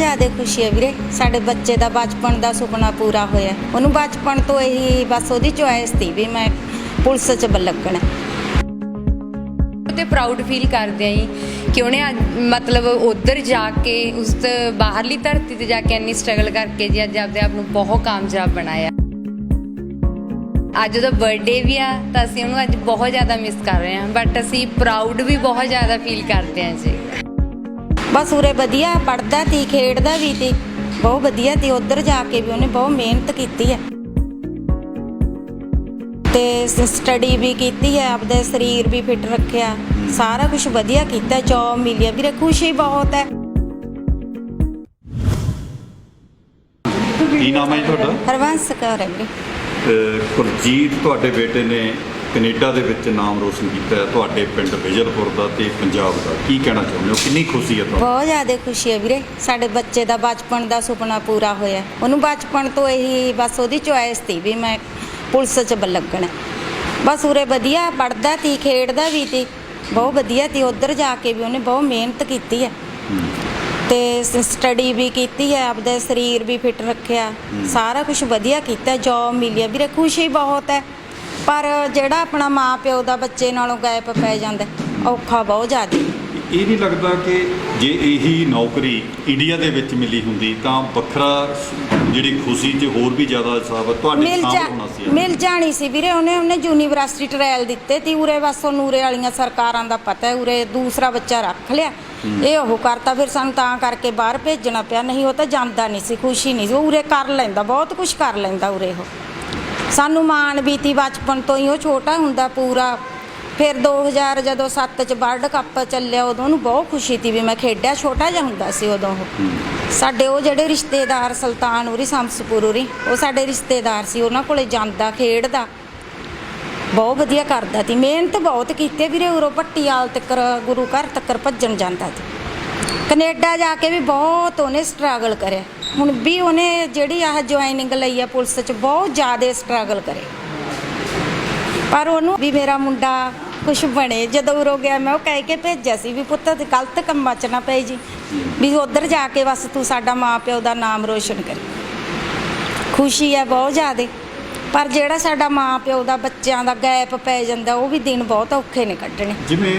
ਜ਼ਿਆਦਾ ਖੁਸ਼ੀ ਹੈ ਵੀਰੇ। ਸਾਡੇ ਬੱਚੇ ਦਾ ਬਚਪਨ ਦਾ ਸੁਪਨਾ ਪੂਰਾ ਹੋਇਆ। ਉਹਨੂੰ ਬਚਪਨ ਤੋਂ ਇਹੀ ਬਸ ਉਹਦੀ ਚੁਆਇਸ ਸੀ ਵੀ ਮੈਂ ਪੁਲਿਸ 'ਚ ਲੱਗਣਾ ਤੇ ਪ੍ਰਾਊਡ ਫੀਲ ਕਰਦੇ ਆਂ ਕਿ ਉਹਨੇ ਮਤਲਬ ਉਧਰ ਜਾ ਕੇ, ਉਸ ਬਾਹਰਲੀ ਧਰਤੀ ਤੇ ਜਾ ਕੇ ਇੰਨੀ ਸਟਰਗਲ ਕਰਕੇ ਜੀ ਅੱਜ ਆਪਦੇ ਆਪ ਨੂੰ ਬਹੁਤ ਕਾਮਯਾਬ ਬਣਾਇਆ। ਅੱਜ ਉਹਦਾ ਬਰਥਡੇ ਵੀ ਆ, ਤਾਂ ਅਸੀਂ ਉਹਨੂੰ ਅੱਜ ਬਹੁਤ ਜ਼ਿਆਦਾ ਮਿਸ ਕਰ ਰਹੇ ਹਾਂ। ਬਟ ਅਸੀਂ ਪ੍ਰਾਊਡ ਵੀ ਬਹੁਤ ਜ਼ਿਆਦਾ ਫੀਲ ਕਰਦੇ ਹਾਂ ਜੀ। ਬਸ ਉਰੇ ਵਧੀਆ ਪੜਦਾ ਤੀ ਖੇਡਦਾ ਵੀ ਤੀ। ਬਹੁਤ ਵਧੀਆ ਤੀ ਉਧਰ ਜਾ ਕੇ ਵੀ ਉਹਨੇ ਬਹੁਤ ਮਿਹਨਤ ਕੀਤੀ ਹੈ। ਤੇ ਸਟੱਡੀ ਵੀ ਕੀਤੀ ਹੈ ਆਪਦਾ ਸਰੀਰ ਵੀ ਫਿੱਟ ਰੱਖਿਆ। ਸਾਰਾ ਕੁਝ ਵਧੀਆ ਕੀਤਾ ਜੌਬ ਮਿਲਿਆ ਵੀਰੇ ਖੁਸ਼ੀ ਬਹੁਤ ਹੈ। ਕੀ ਨਾਮ ਹੈ ਜੀ ਤੁਹਾਡਾ? ਹਰਵੰਸ ਕੌਰ ਹੈ ਵੀਰੇ। ਅਹ ਕੁਲਜੀਤ ਤੁਹਾਡੇ ਬੇਟੇ ਨੇ ਕੈਨੇਡਾ ਦੇ ਵਿੱਚ ਨਾਮ ਰੋਸ਼ਨ ਕੀਤਾ ਹੈ ਤੁਹਾਡੇ ਪਿੰਡ ਵਿਜਲਪੁਰ ਦਾ ਤੇ ਪੰਜਾਬ ਦਾ। ਕੀ ਕਹਿਣਾ ਚਾਹੁੰਦੇ ਹੋ? ਕਿੰਨੀ ਖੁਸ਼ੀ ਹੈ ਤੁਹਾਨੂੰ? ਬਹੁਤ ਜ਼ਿਆਦਾ ਖੁਸ਼ੀ ਹੈ ਵੀਰੇ। ਸਾਡੇ ਬੱਚੇ ਦਾ ਬਚਪਨ ਦਾ ਸੁਪਨਾ ਪੂਰਾ ਹੋਇਆ ਉਹਨੂੰ ਬਚਪਨ ਤੋਂ ਇਹੀ ਬਸ ਉਹਦੀ ਚੁਆਇਸ ਸੀ ਵੀ ਮੈਂ ਪੁਲਿਸ 'ਚ ਲੱਗਣਾ ਬਸ ਉਰੇ ਵਧੀਆ ਪੜਦਾ ਤੀ ਖੇਡਦਾ ਵੀ ਤੀ ਬਹੁਤ ਵਧੀਆ ਤੀ ਉਧਰ ਜਾ ਕੇ ਵੀ ਉਹਨੇ ਬਹੁਤ ਮਿਹਨਤ ਕੀਤੀ ਹੈ। ਤੇ ਸਟੱਡੀ ਵੀ ਕੀਤੀ ਹੈ ਆਪਦਾ ਸਰੀਰ ਵੀ ਫਿੱਟ ਰੱਖਿਆ। ਸਾਰਾ ਕੁਝ ਵਧੀਆ ਕੀਤਾ ਜੌਬ ਮਿਲਿਆ। ਵੀਰੇ ਖੁਸ਼ੀ ਬਹੁਤ ਹੈ। ਪਰ ਜਿਹੜਾ ਆਪਣਾ ਮਾਂ ਪਿਓ ਦਾ ਬੱਚੇ ਨਾਲੋਂ ਗੈਪ ਪੈ ਜਾਂਦਾ ਔਖਾ ਬਹੁਤ ਜ਼ਿਆਦਾ। ਇਹ ਨਹੀਂ ਲੱਗਦਾ ਕਿ ਜੇ ਇਹੀ ਨੌਕਰੀ ਇੰਡੀਆ ਦੇ ਵਿੱਚ ਮਿਲੀ ਹੁੰਦੀ ਤਾਂ ਵੱਖਰਾ ਜਿਹੜੀ ਖੁਸ਼ੀ 'ਚ ਹੋਰ ਵੀ ਜ਼ਿਆਦਾ ਹਿਸਾਬ ਤੁਹਾਡੇ ਮਿਲ ਜਾ ਸਾਹਮਣੇ ਹੋਣਾ ਸੀ ਮਿਲ ਜਾਣੀ ਸੀ ਵੀਰੇ ਉਹਨੇ ਉਹਨੇ ਯੂਨੀਵਰਸਿਟੀ ਟ੍ਰਾਇਲ ਦਿੱਤੇ ਤੀ ਉਰੇ ਬਸ ਉਹਨੂੰ ਉਰੇ ਵਾਲੀਆਂ ਸਰਕਾਰਾਂ ਦਾ ਪਤਾ ਹੈ ਉਰੇ ਦੂਸਰਾ ਬੱਚਾ ਰੱਖ ਲਿਆ। ਇਹ ਉਹ ਕਰਤਾ ਫਿਰ ਸਾਨੂੰ ਤਾਂ ਕਰਕੇ ਬਾਹਰ ਭੇਜਣਾ ਪਿਆ ਨਹੀਂ ਉਹ ਤਾਂ ਜਾਂਦਾ ਨਹੀਂ ਸੀ ਖੁਸ਼ੀ ਨਹੀਂ ਸੀ ਉਹ ਉਰੇ ਕਰ ਲੈਂਦਾ ਬਹੁਤ ਕੁਝ ਕਰ ਲੈਂਦਾ ਉਰੇ ਉਹ। ਸਾਨੂੰ ਮਾਣ ਵੀ ਤੀ ਬਚਪਨ ਤੋਂ ਹੀ ਉਹ ਛੋਟਾ ਹੁੰਦਾ ਪੂਰਾ। ਫਿਰ 2000 ਜਦੋਂ 7 ਚ ਵਰਲਡ ਕੱਪ ਚੱਲਿਆ ਉਦੋਂ ਉਹਨੂੰ ਬਹੁਤ ਖੁਸ਼ੀ ਤੀ ਵੀ ਮੈਂ ਖੇਡਿਆ ਛੋਟਾ ਜਿਹਾ ਹੁੰਦਾ ਸੀ ਉਦੋਂ ਉਹ। ਸਾਡੇ ਉਹ ਜਿਹੜੇ ਰਿਸ਼ਤੇਦਾਰ ਸੁਲਤਾਨ ਉਰੀ ਸ਼ਮਸਪੁਰ ਉਰੀ ਉਹ ਸਾਡੇ ਰਿਸ਼ਤੇਦਾਰ ਸੀ ਉਹਨਾਂ ਕੋਲੇ ਜਾਂਦਾ ਖੇਡਦਾ। ਬਹੁਤ ਵਧੀਆ ਕਰਦਾ ਤੀ ਮਿਹਨਤ ਬਹੁਤ ਕੀਤੀ ਵੀਰੇ ਉਰੋਂ ਪੱਟੀਆਲ ਤੱਕ ਗੁਰੂ ਘਰ ਤੱਕ ਭੱਜਣ ਜਾਂਦਾ ਤੀ ਕੈਨੇਡਾ ਜਾ ਕੇ ਵੀ ਬਹੁਤ ਉਹਨੇ ਸਟਰਗਲ ਕਰਿਆ। ਹੁਣ ਵੀ ਉਹਨੇ ਜਿਹੜੀ ਆਹ ਜੁਆਇਨਿੰਗ ਲਈ ਆ ਪੁਲਿਸ 'ਚ ਬਹੁਤ ਜ਼ਿਆਦਾ ਸਟਰਗਲ ਕਰੇ। ਪਰ ਉਹਨੂੰ ਵੀ ਮੇਰਾ ਮੁੰਡਾ ਕੁਝ ਬਣੇ। ਜਦੋਂ ਉਰੋ ਗਿਆ, ਮੈਂ ਉਹ ਕਹਿ ਕੇ ਭੇਜਿਆ ਸੀ ਵੀ ਪੁੱਤ, ਤੇ ਗਲਤ ਕੰਮਾਂ 'ਚ ਨਾ ਪਈ ਜੀ। ਵੀ ਉਧਰ ਜਾ ਕੇ ਬਸ ਤੂੰ ਸਾਡਾ ਮਾਂ ਪਿਓ ਦਾ ਨਾਮ ਰੋਸ਼ਨ ਕਰ। ਖੁਸ਼ੀ ਹੈ ਬਹੁਤ ਜ਼ਿਆਦਾ। ਪਰ ਜਿਹੜਾ ਸਾਡਾ ਮਾਂ ਪਿਓ ਦਾ ਬੱਚਿਆਂ ਦਾ ਗੈਪ ਪੈ ਜਾਂਦਾ, ਉਹ ਵੀ ਦਿਨ ਬਹੁਤ ਔਖੇ ਨੇ ਕੱਢਣੇ। ਜਿਵੇਂ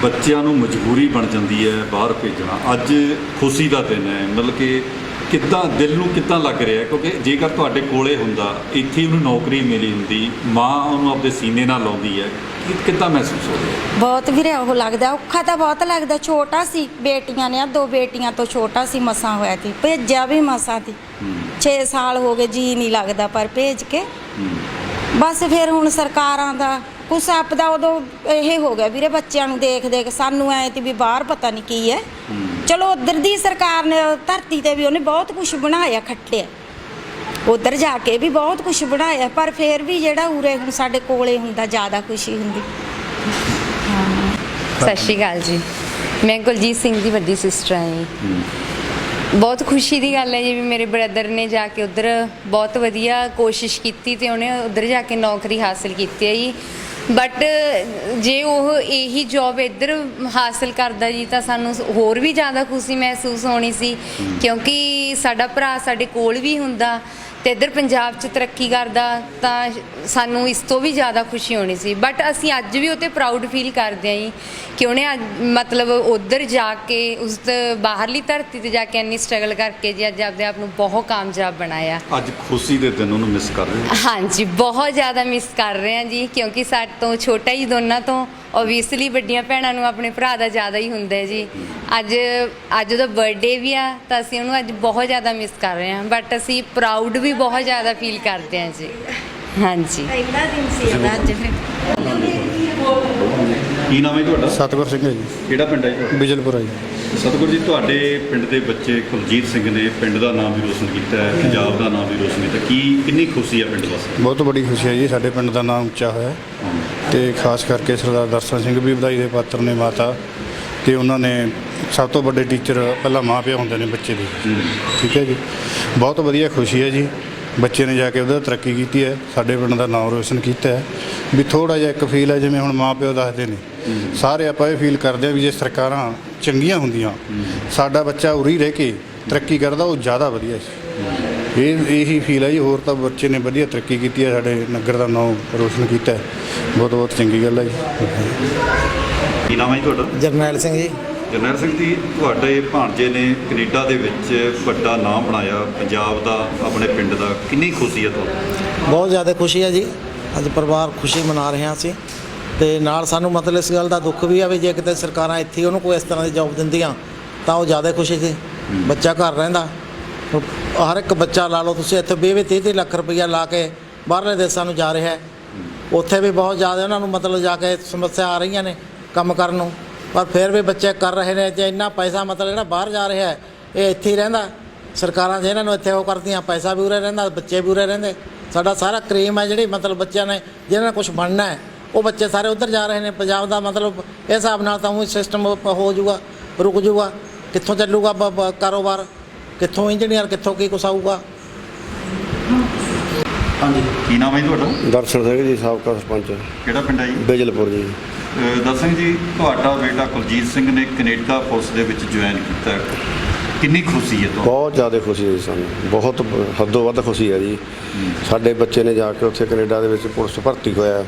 ਬੱਚਿਆਂ ਨੂੰ ਮਜਬੂਰੀ ਬਣ ਜਾਂਦੀ ਹੈ ਬਾਹਰ ਭੇਜਣਾ। ਅੱਜ ਖੁਸ਼ੀ ਦਾ ਦਿਨ ਹੈ। ਮਤਲਬ ਕਿ ਕਿੱਦਾਂ ਦਿਲ ਨੂੰ ਕਿੱਦਾਂ ਲੱਗ ਰਿਹਾ? ਕਿਉਂਕਿ ਜੇਕਰ ਤੁਹਾਡੇ ਕੋਲੇ ਹੁੰਦਾ ਇੱਥੇ ਉਹਨੂੰ ਨੌਕਰੀ ਮਿਲੀ ਹੁੰਦੀ ਮਾਂ ਉਹਨੂੰ ਆਪਣੇ ਸੀਨੇ ਨਾਲ ਲਾਉਂਦੀ ਹੈ ਕਿੱਦਾਂ ਮਹਿਸੂਸ ਹੋ ਰਿਹਾ ਬਹੁਤ ਵੀਰੇ ਉਹ ਲੱਗਦਾ ਔਖਾ ਤਾਂ ਬਹੁਤ ਲੱਗਦਾ। ਛੋਟਾ ਸੀ ਬੇਟੀਆਂ ਨੇ ਆ ਦੋ ਬੇਟੀਆਂ ਤੋਂ ਛੋਟਾ ਸੀ ਮਸਾਂ ਹੋਇਆ ਸੀ। ਭੇਜਿਆ ਵੀ ਮਸਾਂ ਸੀ। 6 ਸਾਲ ਹੋ ਗਏ ਜੀ ਨਹੀਂ ਲੱਗਦਾ ਪਰ ਭੇਜ ਕੇ। ਬਸ ਫਿਰ ਹੁਣ ਸਰਕਾਰਾਂ ਦਾ ਕੁਛ ਆਪਦਾ ਉਦੋਂ ਇਹ ਹੋ ਗਿਆ ਵੀਰੇ ਬੱਚਿਆਂ ਨੂੰ ਦੇਖ ਦੇਖ ਸਾਨੂੰ ਐ ਤੇ ਵੀ ਬਾਹਰ ਪਤਾ ਨਹੀਂ ਕੀ ਹੈ। ਚਲੋ ਉਧਰ ਦੀ ਸਰਕਾਰ ਨੇ ਧਰਤੀ ਤੇ ਵੀ ਉਹਨੇ ਬਹੁਤ ਕੁਝ ਬਣਾਇਆ ਖੱਟਿਆ। ਉਧਰ ਜਾ ਕੇ ਵੀ ਬਹੁਤ ਕੁਝ ਬਣਾਇਆ ਪਰ ਫਿਰ ਵੀ ਜਿਹੜਾ ਉਰੇ ਹੁਣ ਸਾਡੇ ਕੋਲੇ ਹੁੰਦਾ ਜ਼ਿਆਦਾ ਖੁਸ਼ੀ ਹੁੰਦੀ। ਸਤਿ ਸ਼੍ਰੀ ਅਕਾਲ ਜੀ। ਮੈਂ ਕੁਲਜੀਤ ਸਿੰਘ ਦੀ ਵੱਡੀ ਸਿਸਟਰ ਹਾਂ ਜੀ। ਬਹੁਤ ਖੁਸ਼ੀ ਦੀ ਗੱਲ ਹੈ ਜੀ ਵੀ ਮੇਰੇ ਬ੍ਰਦਰ ਨੇ ਜਾ ਕੇ ਉਧਰ ਬਹੁਤ ਵਧੀਆ ਕੋਸ਼ਿਸ਼ ਕੀਤੀ ਤੇ ਉਹਨੇ ਉਧਰ ਜਾ ਕੇ ਨੌਕਰੀ ਹਾਸਲ ਕੀਤੀ ਹੈ ਜੀ। ਬਟ ਜੇ ਉਹ ਇਹੀ ਜੌਬ ਇੱਧਰ ਹਾਸਲ ਕਰਦਾ ਜੀ ਤਾਂ ਸਾਨੂੰ ਹੋਰ ਵੀ ਜ਼ਿਆਦਾ ਖੁਸ਼ੀ ਮਹਿਸੂਸ ਹੋਣੀ ਸੀ। ਕਿਉਂਕਿ ਸਾਡਾ ਭਰਾ ਸਾਡੇ ਕੋਲ ਵੀ ਹੁੰਦਾ। ਤੇ ਇੱਧਰ ਪੰਜਾਬ 'ਚ ਤਰੱਕੀ ਕਰਦਾ ਤਾਂ ਸਾਨੂੰ ਇਸ ਤੋਂ ਵੀ ਜ਼ਿਆਦਾ ਖੁਸ਼ੀ ਹੋਣੀ ਸੀ। ਬਟ ਅਸੀਂ ਅੱਜ ਵੀ ਉਹ 'ਤੇ ਪ੍ਰਾਊਡ ਫੀਲ ਕਰਦੇ ਆਂ ਕਿ ਉਹਨੇ ਅੱਜ ਮਤਲਬ ਉਧਰ ਜਾ ਕੇ ਉਸ ਤੋਂ ਬਾਹਰਲੀ ਧਰਤੀ ਤੇ ਜਾ ਕੇ ਇੰਨੀ ਸਟਰਗਲ ਕਰਕੇ ਜੀ ਅੱਜ ਆਪਦੇ ਆਪ ਨੂੰ ਬਹੁਤ ਕਾਮਯਾਬ ਬਣਾਇਆ। ਅੱਜ ਖੁਸ਼ੀ ਦੇ ਦਿਨ ਉਹਨੂੰ ਮਿਸ ਕਰ ਰਹੇ ਹੋ? ਹਾਂਜੀ ਬਹੁਤ ਜ਼ਿਆਦਾ ਮਿਸ ਕਰ ਰਹੇ ਹਾਂ ਜੀ ਕਿਉਂਕਿ ਸਾਡੇ ਤੋਂ ਛੋਟਾ ਹੀ ਦੋਨਾਂ ਤੋਂ ਓਬਵੀਅਸਲੀ ਵੱਡੀਆਂ ਭੈਣਾਂ ਨੂੰ ਆਪਣੇ ਭਰਾ ਦਾ ਜ਼ਿਆਦਾ ਹੀ ਹੁੰਦਾ ਹੈ ਜੀ। ਅੱਜ ਅੱਜ ਉਹਦਾ ਬਰਥਡੇ ਵੀ ਆ ਤਾਂ ਅਸੀਂ ਉਹਨੂੰ ਅੱਜ ਬਹੁਤ ਜ਼ਿਆਦਾ ਮਿਸ ਕਰ ਰਹੇ ਹਾਂ। ਬਟ ਅਸੀਂ ਪ੍ਰਾਊਡ ਵੀ ਬਹੁਤ ਜ਼ਿਆਦਾ ਫੀਲ ਕਰਦੇ ਹਾਂ ਜੀ। ਹਾਂਜੀ। ਪਹਿਲਾ ਦਿਨ ਸੀ ਉਹਦਾ ਅੱਜ। ਫਿਰ ਕੀ ਨਾਮ ਹੈ ਤੁਹਾਡਾ? ਸਤਿਗੁਰ ਸਿੰਘ ਹੈ ਜੀ। ਕਿਹੜਾ ਪਿੰਡ ਹੈ ਜੀ ਹੈ ਜੀ। ਸਤਿਗੁਰ ਜੀ ਤੁਹਾਡੇ ਪਿੰਡ ਦੇ ਬੱਚੇ ਕੁਲਜੀਤ ਸਿੰਘ ਨੇ ਪਿੰਡ ਦਾ ਨਾਮ ਵੀ ਰੋਸ਼ਨ ਕੀਤਾ ਹੈ ਪੰਜਾਬ ਦਾ ਨਾਮ ਵੀ ਰੋਸ਼ਨ ਕੀਤਾ ਕੀ ਕਿੰਨੀ ਖੁਸ਼ੀ ਹੈ ਪਿੰਡ ਵਾਸਤੇ ਬਹੁਤ ਵੱਡੀ ਖੁਸ਼ੀ ਹੈ ਜੀ ਸਾਡੇ ਪਿੰਡ ਦਾ ਨਾਮ ਉੱਚਾ ਹੋਇਆ ਤੇ ਖਾਸ ਕਰਕੇ ਸਰਦਾਰ ਦਰਸ਼ਨ ਸਿੰਘ ਵੀ ਵਧਾਈ ਦੇ ਪਾਤਰ ਨੇ ਮਾਤਾ ਤੇ ਉਹਨਾਂ ਨੇ ਸਭ ਤੋਂ ਵੱਡੇ ਟੀਚਰ ਪਹਿਲਾਂ ਮਾਂ ਪਿਓ ਹੁੰਦੇ ਨੇ ਬੱਚੇ ਦੇ। ਠੀਕ ਹੈ ਜੀ। ਬਹੁਤ ਵਧੀਆ ਖੁਸ਼ੀ ਹੈ ਜੀ। ਬੱਚੇ ਨੇ ਜਾ ਕੇ ਉਹਦਾ ਤਰੱਕੀ ਕੀਤੀ ਹੈ ਸਾਡੇ ਪਿੰਡ ਦਾ ਨਾਮ ਰੋਸ਼ਨ ਕੀਤਾ ਹੈ। ਵੀ ਥੋੜਾ ਜਿਹਾ ਇੱਕ ਫੀਲ ਹੈ ਜਿਵੇਂ ਹੁਣ ਮਾਪਿਓ ਦੱਸਦੇ ਨੇ। ਸਾਰੇ ਆਪਾਂ ਇਹ ਫੀਲ ਕਰਦੇ ਆ ਵੀ ਜੇ ਸਰਕਾਰਾਂ ਚੰਗੀਆਂ ਹੁੰਦੀਆਂ ਸਾਡਾ ਬੱਚਾ ਉਰੀ ਰਹਿ ਕੇ ਤਰੱਕੀ ਕਰਦਾ ਉਹ ਜ਼ਿਆਦਾ ਵਧੀਆ ਸੀ। ਇਹ ਇਹੀ ਫੀਲ ਹੈ ਜੀ ਹੋਰ ਤਾਂ ਬੱਚੇ ਨੇ ਵਧੀਆ ਤਰੱਕੀ ਕੀਤੀ ਹੈ ਸਾਡੇ ਨਗਰ ਦਾ ਨਾਮ ਰੋਸ਼ਨ ਕੀਤਾ ਹੈ। ਬਹੁਤ ਬਹੁਤ ਚੰਗੀ ਗੱਲ ਹੈ ਜੀ। ਕੀ ਨਾਮ ਹੈ ਜੀ ਤੁਹਾਡਾ? ਜਰਨੈਲ ਸਿੰਘ ਜੀ। ਜਰਨੈਲ ਸਿੰਘ ਜੀ ਤੁਹਾਡੇ ਭਾਣਜੇ ਨੇ ਕੈਨੇਡਾ ਦੇ ਵਿੱਚ ਵੱਡਾ ਨਾਮ ਬਣਾਇਆ। ਪੰਜਾਬ ਦਾ ਆਪਣੇ ਪਿੰਡ ਦਾ ਕਿੰਨੀ ਖੁਸ਼ੀ ਹੈ ਤੁਹਾਨੂੰ? ਬਹੁਤ ਜ਼ਿਆਦਾ ਖੁਸ਼ੀ ਹੈ ਜੀ। ਅੱਜ ਪਰਿਵਾਰ ਖੁਸ਼ੀ ਮਨਾ ਰਹੇ ਅਸੀਂ ਤੇ ਨਾਲ ਸਾਨੂੰ ਮਤਲਬ ਇਸ ਗੱਲ ਦਾ ਦੁੱਖ ਵੀ ਆ ਵੀ ਜੇ ਕਿਤੇ ਸਰਕਾਰਾਂ ਇੱਥੇ ਉਹਨੂੰ ਕੋਈ ਇਸ ਤਰ੍ਹਾਂ ਦੀ ਜੌਬ ਦਿੰਦੀਆਂ ਤਾਂ ਉਹ ਜ਼ਿਆਦਾ ਖੁਸ਼ੀ ਸੀ। ਬੱਚਾ ਘਰ ਰਹਿੰਦਾ। ਹਰ ਇੱਕ ਬੱਚਾ ਲਾ ਲਓ ਤੁਸੀਂ ਇੱਥੇ 20 30 30 ਲੱਖ ਰੁਪਈਆ ਲਾ ਕੇ ਬਾਹਰਲੇ ਦੇਸ਼ਾਂ ਨੂੰ ਜਾ ਰਿਹਾ ਹੈ। ਉੱਥੇ ਵੀ ਬਹੁਤ ਜ਼ਿਆਦਾ ਉਹਨਾਂ ਨੂੰ ਮਤਲਬ ਜਾ ਕੇ ਸਮੱਸਿਆ ਆ ਰਹੀਆਂ ਨੇ ਕੰਮ ਕਰਨ ਨੂੰ। ਪਰ ਫਿਰ ਵੀ ਬੱਚੇ ਕਰ ਰਹੇ ਨੇ ਜੇ ਇੰਨਾ ਪੈਸਾ ਮਤਲਬ ਜਿਹੜਾ ਬਾਹਰ ਜਾ ਰਿਹਾ ਹੈ ਇਹ ਇੱਥੇ ਹੀ ਰਹਿੰਦਾ। ਸਰਕਾਰਾਂ ਜੇ ਇਹਨਾਂ ਨੂੰ ਇੱਥੇ ਉਹ ਕਰਦੀਆਂ ਪੈਸਾ ਵੀ ਉਰੇ ਰਹਿੰਦਾ ਬੱਚੇ ਵੀ ਉਰੇ ਰਹਿੰਦੇ। ਸਾਡਾ ਸਾਰਾ ਕਰੀਮ ਹੈ ਜਿਹੜੀ ਮਤਲਬ ਬੱਚਿਆਂ ਨੇ ਜਿਹਨਾਂ ਨੇ ਕੁਝ ਬਣਨਾ ਹੈ ਉਹ ਬੱਚੇ ਸਾਰੇ ਉੱਧਰ ਜਾ ਰਹੇ ਨੇ। ਪੰਜਾਬ ਦਾ ਮਤਲਬ ਇਸ ਹਿਸਾਬ ਨਾਲ ਤਾਂ ਉਹ ਸਿਸਟਮ ਹੋ ਜਾਊਗਾ ਰੁਕ ਜਾਊਗਾ। ਕਿੱਥੋਂ ਚੱਲੂਗਾ ਕਾਰੋਬਾਰ? ਕਿੱਥੋਂ ਇੰਜੀਨੀਅਰ ਕਿੱਥੋਂ ਕੀ ਕੁਛ ਆਊਗਾ? ਹਾਂਜੀ। ਕੀ ਨਾਮ ਹੈ ਜੀ ਤੁਹਾਡਾ? ਦਰਸ਼ਨ ਸਿੰਘ ਜੀ ਸਾਬਕਾ ਸਰਪੰਚ। ਕਿਹੜਾ ਪਿੰਡ ਹੈ ਜੀ? ਬਿਜਲਪੁਰ ਜੀ। ਅਹ ਦਰਸ਼ਨ ਜੀ ਤੁਹਾਡਾ ਬੇਟਾ ਕੁਲਜੀਤ ਸਿੰਘ ਨੇ ਕੈਨੇਡਾ ਪੁਲਿਸ ਦੇ ਵਿੱਚ ਜੁਆਇਨ ਕੀਤਾ। ਕਿੰਨੀ ਖੁਸ਼ੀ ਹੈ ਤੁਹਾਨੂੰ? ਬਹੁਤ ਜ਼ਿਆਦਾ ਖੁਸ਼ੀ ਹੈ ਜੀ ਸਾਨੂੰ। ਬਹੁਤ ਹੱਦੋਂ ਵੱਧ ਖੁਸ਼ੀ ਹੈ ਜੀ। ਸਾਡੇ ਬੱਚੇ ਨੇ ਜਾ ਕੇ ਉੱਥੇ ਕੈਨੇਡਾ ਦੇ ਵਿੱਚ ਪੁਲਿਸ ਭਰਤੀ ਹੋਇਆ।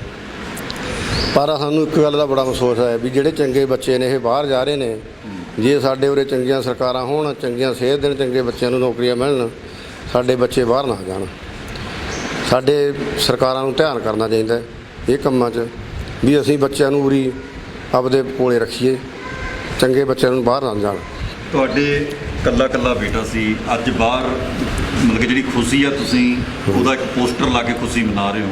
ਪਰ ਸਾਨੂੰ ਇੱਕ ਗੱਲ ਦਾ ਬੜਾ ਅਫਸੋਸ ਹੈ ਵੀ ਜਿਹੜੇ ਚੰਗੇ ਬੱਚੇ ਨੇ ਇਹ ਬਾਹਰ ਜਾ ਰਹੇ ਨੇ ਜੇ ਸਾਡੇ ਉਰੇ ਚੰਗੀਆਂ ਸਰਕਾਰਾਂ ਹੋਣ ਚੰਗੀਆਂ ਸਿਹਤ ਦੇਣ ਚੰਗੇ ਬੱਚਿਆਂ ਨੂੰ ਨੌਕਰੀਆਂ ਮਿਲਣ ਸਾਡੇ ਬੱਚੇ ਬਾਹਰ ਨਾ ਜਾਣ। ਸਾਡੇ ਸਰਕਾਰਾਂ ਨੂੰ ਧਿਆਨ ਕਰਨਾ ਚਾਹੀਦਾ ਇਹ ਕੰਮਾਂ 'ਚ। ਵੀ ਅਸੀਂ ਬੱਚਿਆਂ ਨੂੰ ਉਰੀ ਆਪਦੇ ਕੋਲੇ ਰੱਖੀਏ ਚੰਗੇ ਬੱਚਿਆਂ ਨੂੰ ਬਾਹਰ ਨਾ ਜਾਣ। ਤੁਹਾਡੇ ਕੱਲਾ ਕੱਲਾ ਬੇਟਾ ਸੀ ਅੱਜ ਬਾਹਰ ਮਤਲਬ ਕਿ ਜਿਹੜੀ ਖੁਸ਼ੀ ਆ ਤੁਸੀਂ ਉਹਦਾ ਇੱਕ ਪੋਸਟਰ ਲਾ ਕੇ ਖੁਸ਼ੀ ਮਨਾ ਰਹੇ ਹੋ।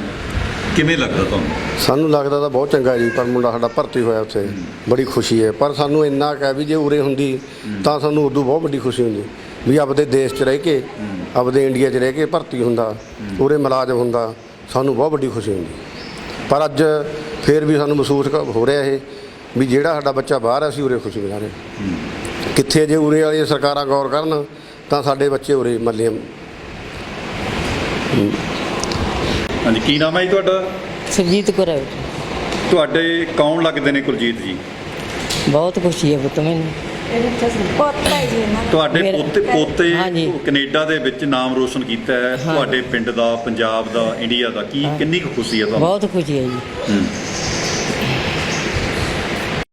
ਕਿਵੇਂ ਲੱਗਦਾ ਤੁਹਾਨੂੰ? ਸਾਨੂੰ ਲੱਗਦਾ ਤਾਂ ਬਹੁਤ ਚੰਗਾ ਜੀ ਪਰ ਮੁੰਡਾ ਸਾਡਾ ਭਰਤੀ ਹੋਇਆ ਉੱਥੇ ਬੜੀ ਖੁਸ਼ੀ ਹੈ। ਪਰ ਸਾਨੂੰ ਇੰਨਾ ਕਹਿ ਵੀ ਜੇ ਉਰੇ ਹੁੰਦੀ ਤਾਂ ਸਾਨੂੰ ਉਦੋਂ ਬਹੁਤ ਵੱਡੀ ਖੁਸ਼ੀ ਹੁੰਦੀ ਵੀ ਆਪਦੇ ਦੇਸ਼ 'ਚ ਰਹਿ ਕੇ ਆਪਦੇ ਇੰਡੀਆ 'ਚ ਰਹਿ ਕੇ ਭਰਤੀ ਹੁੰਦਾ ਉਰੇ ਮੁਲਾਜ਼ਮ ਹੁੰਦਾ ਸਾਨੂੰ ਬਹੁਤ ਵੱਡੀ ਖੁਸ਼ੀ ਹੁੰਦੀ। ਪਰ ਅੱਜ ਫੇਰ ਵੀ ਸਾਨੂੰ ਮਹਿਸੂਸ ਹੋ ਰਿਹਾ ਇਹ ਵੀ ਜਿਹੜਾ ਸਾਡਾ ਬੱਚਾ ਬਾਹਰ ਹੈ ਅਸੀਂ ਉਰੇ ਖੁਸ਼ੀ ਮਨਾ ਰਹੇ ਕਿੱਥੇ ਜੇ ਉਰੇ ਵਾਲੀਆਂ ਸਰਕਾਰਾਂ ਗੌਰ ਕਰਨ ਤਾਂ ਸਾਡੇ ਬੱਚੇ ਉਰੇ ਮੱਲੀਆਂ ਹਾਂਜੀ ਕੀ ਨਾਮ ਹੈ ਜੀ ਤੁਹਾਡਾ? ਸੁਰਜੀਤ ਕੌਰ ਹੈ। ਤੁਹਾਡੇ ਕੌਣ ਲੱਗਦੇ ਨੇ ਕੁਲਜੀਤ ਜੀ? ਬਹੁਤ ਖੁਸ਼ੀ ਹੈ ਪੁੱਤ ਮੈਨੂੰ। ਪੁੱਤ ਹੈ ਜੀ ਇਹਨਾਂ ਦਾ। ਤੁਹਾਡੇ ਮੇਰਾ- ਪੋਤੇ ਪੋਤੇ ਹਾਂਜੀ। ਕੈਨੇਡਾ ਦੇ ਵਿੱਚ ਨਾਮ ਰੋਸ਼ਨ ਕੀਤਾ ਹੈ। ਤੁਹਾਡੇ ਪਿੰਡ ਦਾ ਪੰਜਾਬ ਦਾ ਇੰਡੀਆ ਦਾ ਕੀ ਕਿੰਨੀ ਕੁ ਖੁਸ਼ੀ ਹੈ ਤੁਹਾਨੂੰ? ਬਹੁਤ ਖੁਸ਼ੀ ਹੈ ਜੀ। ਹੂੰ।